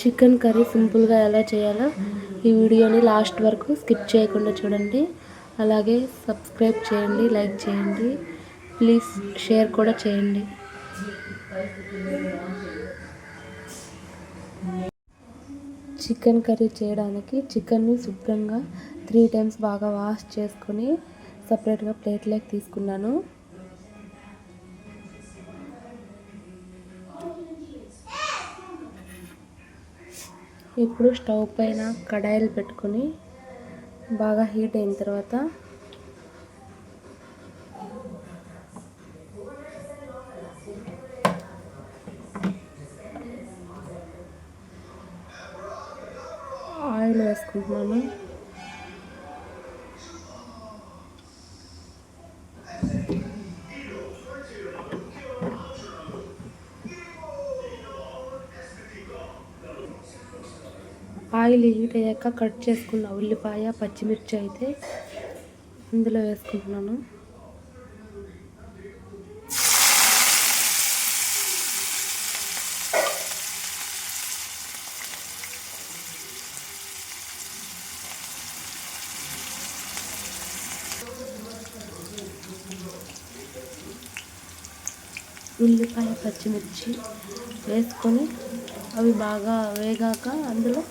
Chicken curry సింపుల్గా ఎలా చేయాలో ఈ వీడియోని లాస్ట్ వరకు స్కిప్ చేయకుండా చూడండి. అలాగే సబ్స్క్రైబ్ చేయండి లైక్ చేయండి ప్లీజ్ షేర్ కూడా చేయండి. చికెన్ కర్రీ చేయడానికి చికెన్ని శుభ్రంగా త్రీ టైమ్స్ బాగా వాష్ చేసుకొని సపరేట్గా ప్లేట్లోకి తీసుకున్నాను. ఇప్పుడు స్టవ్ పైన కడాయిలు పెట్టుకొని బాగా హీట్ అయిన తర్వాత ఆయిల్ వేసుకుంటున్నాను. ఆయిల్ హీట్ అయ్యాక కట్ చేసుకున్న ఉల్లిపాయ పచ్చిమిర్చి అయితే ఇందులో వేసుకుంటున్నాను. ఉల్లిపాయ పచ్చిమిర్చి వేసుకొని అవి బాగా వేగాక అందులో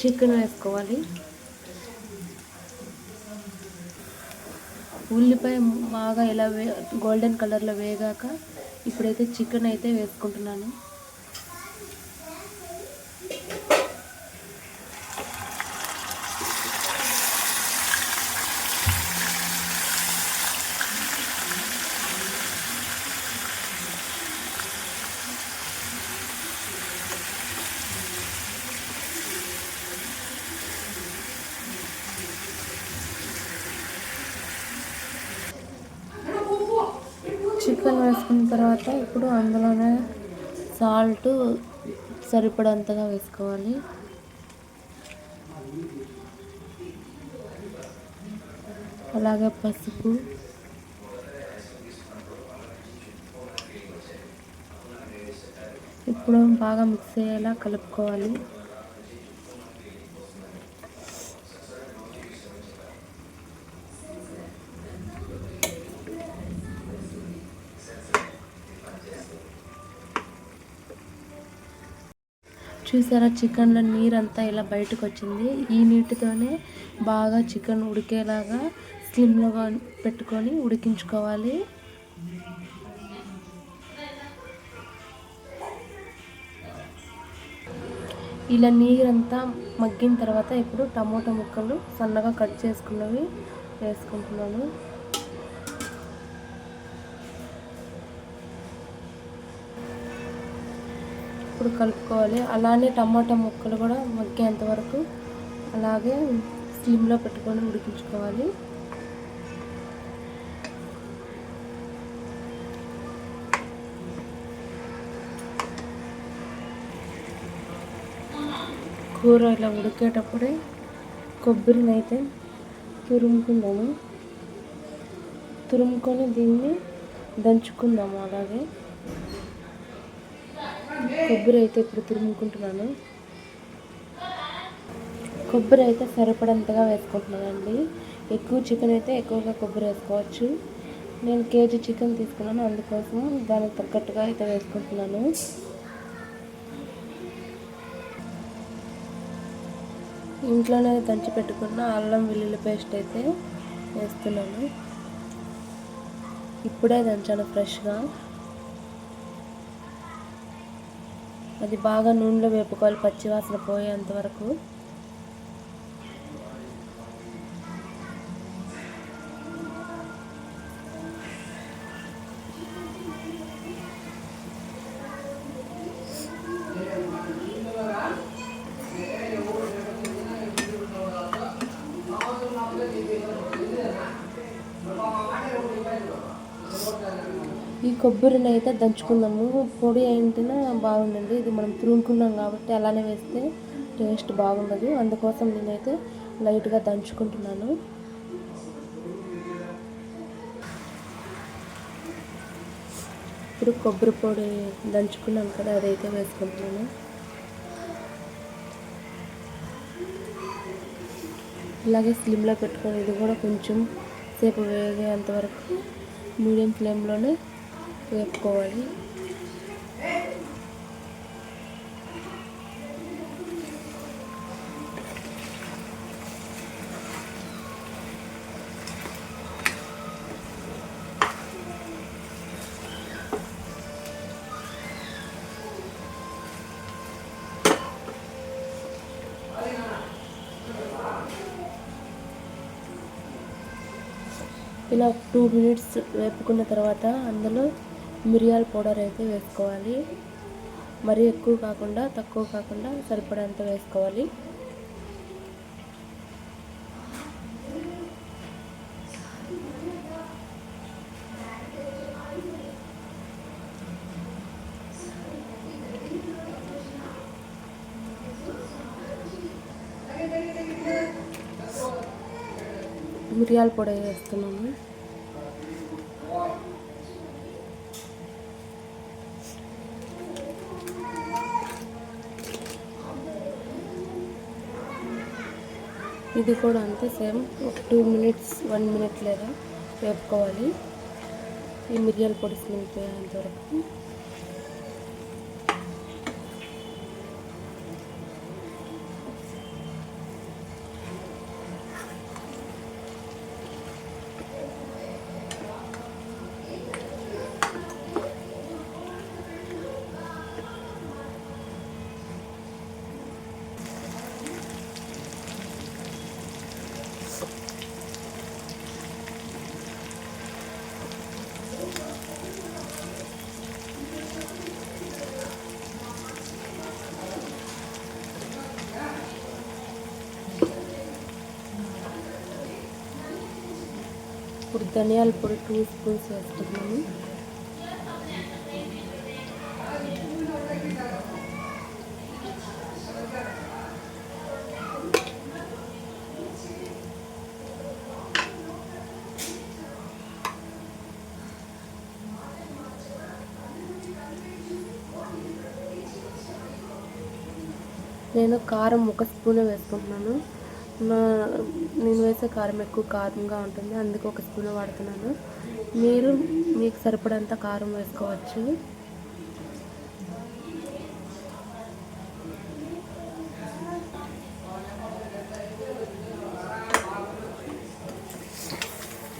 చికెన్ వేసుకోవాలి. ఉల్లిపాయ బాగా ఇలా వే గోల్డెన్ కలర్లో వేగాక ఇప్పుడైతే చికెన్ అయితే వేసుకుంటున్నాను. చికెన్ వేసుకున్న తర్వాత ఇప్పుడు అందులోనే సాల్ట్ సరిపడంతగా వేసుకోవాలి. అలాగే పసుపు. ఇప్పుడు బాగా మిక్స్ అయ్యేలా కలుపుకోవాలి. చూసారా చికెన్లో నీరంతా ఇలా బయటకు వచ్చింది ఈ నీటితోనే బాగా చికెన్ ఉడికేలాగా స్లిమ్లో పెట్టుకొని ఉడికించుకోవాలి. ఇలా నీరంతా మగ్గిన తర్వాత ఇప్పుడు టమోటా ముక్కలు సన్నగా కట్ చేసుకున్నవి వేసుకుంటున్నాను. అప్పుడు కలుపుకోవాలి. అలానే టమాటా ముక్కలు కూడా మగ్గేంత వరకు అలాగే స్టీమ్లో పెట్టుకొని ఉడికించుకోవాలి. కూర ఇలా ఉడికేటప్పుడే కొబ్బరిని అయితే తురుముకుందాము. తురుముకొని దీన్ని దంచుకుందాము అలాగే. కొబ్బరి అయితే ఇప్పుడు తురుముకుంటున్నాను. కొబ్బరి అయితే సరిపడంతగా వేసుకుంటున్నానండి. ఎక్కువ చికెన్ అయితే ఎక్కువగా కొబ్బరి వేసుకోవచ్చు. నేను కేజీ చికెన్ తీసుకున్నాను. అందుకోసం దానికి తగ్గట్టుగా అయితే వేసుకుంటున్నాను. ఇంట్లోనే దంచి పెట్టుకున్న అల్లం వెల్లుల్లి పేస్ట్ అయితే వేస్తున్నాను. ఇప్పుడే దంచాను ఫ్రెష్గా. అది బాగా నూనెలో వేపుకోవాలి పచ్చివాసన పోయేంత వరకు. ఈ కొబ్బరిని అయితే దంచుకుందాము పొడి ఏంటనే బాగుండండి ఇది మనం తురుముకున్నాం కాబట్టి అలానే వేస్తే టేస్ట్ బాగుండదు. అందుకోసం నేనైతే లైట్గా దంచుకుంటున్నాను. ఇప్పుడు కొబ్బరి పొడి దంచుకున్నాం కదా అదైతే వేసుకుంటున్నాను. ఇలాగే స్లిమ్లో పెట్టుకొని ఇది కూడా కొంచెం సేపు వేగేంత అంతవరకు మీడియం ఫ్లేమ్లోనే వేపుకోవాలి. ఇలా టూ మినిట్స్ వేపుకున్న తర్వాత అందులో మిరియాల పౌడర్ అయితే వేసుకోవాలి. మరీ ఎక్కువ కాకుండా తక్కువ కాకుండా సరిపడంత వేసుకోవాలి. మిరియాల పొడి వేస్తున్నాము. ఇది కూడా అంతే సేమ్ ఒక టూ మినిట్స్ వన్ మినిట్ లేదా వేపుకోవాలి. ఈ మిరియాల పొడి స్మెల్ పోయేంతవరకు ఇప్పుడు ధనియాల పొడి టూ స్పూన్స్ వేస్తున్నాము నేను కారం ఒక స్పూన్ వేసుకుంటున్నాను. నా నేను వేసే కారం ఎక్కువ కారంగా ఉంటుంది. అందుకు ఒక స్పూన్ వాడుతున్నాను. మీరు మీకు సరిపడంత కారం వేసుకోవచ్చు.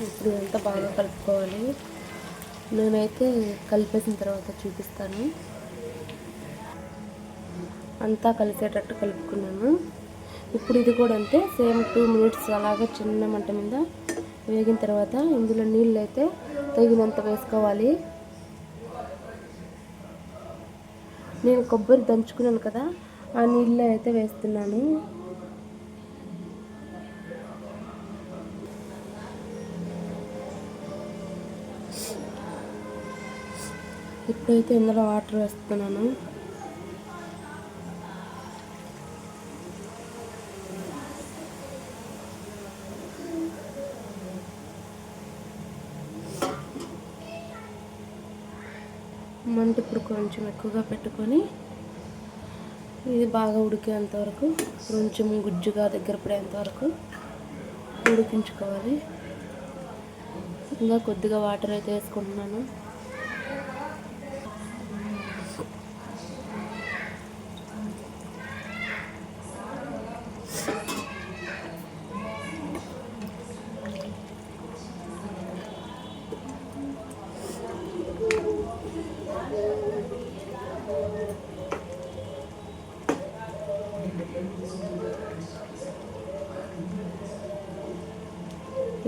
ఇప్పుడు అంతా బాగా కలుపుకోవాలి. నేనైతే కలిపేసిన తర్వాత చూపిస్తాను. అంతా కలిసేటట్టు కలుపుకున్నాను. ఇప్పుడు ఇది కూడా అంతే సేమ్ టూ మినిట్స్ అలాగా చిన్న మంట మీద వేగిన తర్వాత ఇందులో నీళ్ళు అయితే తగినంత వేసుకోవాలి. నేను కొబ్బరి దంచుకున్నాను కదా ఆ నీళ్ళు అయితే వేస్తున్నాను. ఇప్పుడైతే ఇందులో వాటర్ వేస్తున్నాను. మంట ఇప్పుడు కొంచెం ఎక్కువగా పెట్టుకొని ఇది బాగా ఉడికేంత వరకు కొంచెం గుజ్జుగా దగ్గర పడేంత వరకు ఉడికించుకోవాలి. ఇంకా కొద్దిగా వాటర్ అయితే వేసుకుంటున్నాను.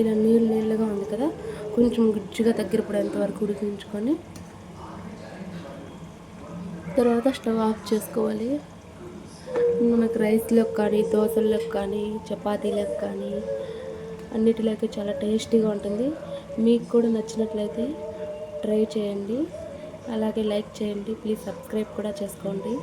ఇలా నీళ్ళు నీళ్ళుగా ఉంది కదా కొంచెం గుజ్జుగా దగ్గర పడేంత వరకు ఉడికించుకొని తర్వాత స్టవ్ ఆఫ్ చేసుకోవాలి. మనకు రైస్లోకి కానీ దోశల్లోకి కానీ చపాతీలకు కానీ అన్నిటిలోకి చాలా టేస్టీగా ఉంటుంది. మీకు కూడా నచ్చినట్లయితే ట్రై చేయండి. అలాగే లైక్ చేయండి. ప్లీజ్ సబ్స్క్రైబ్ కూడా చేసుకోండి.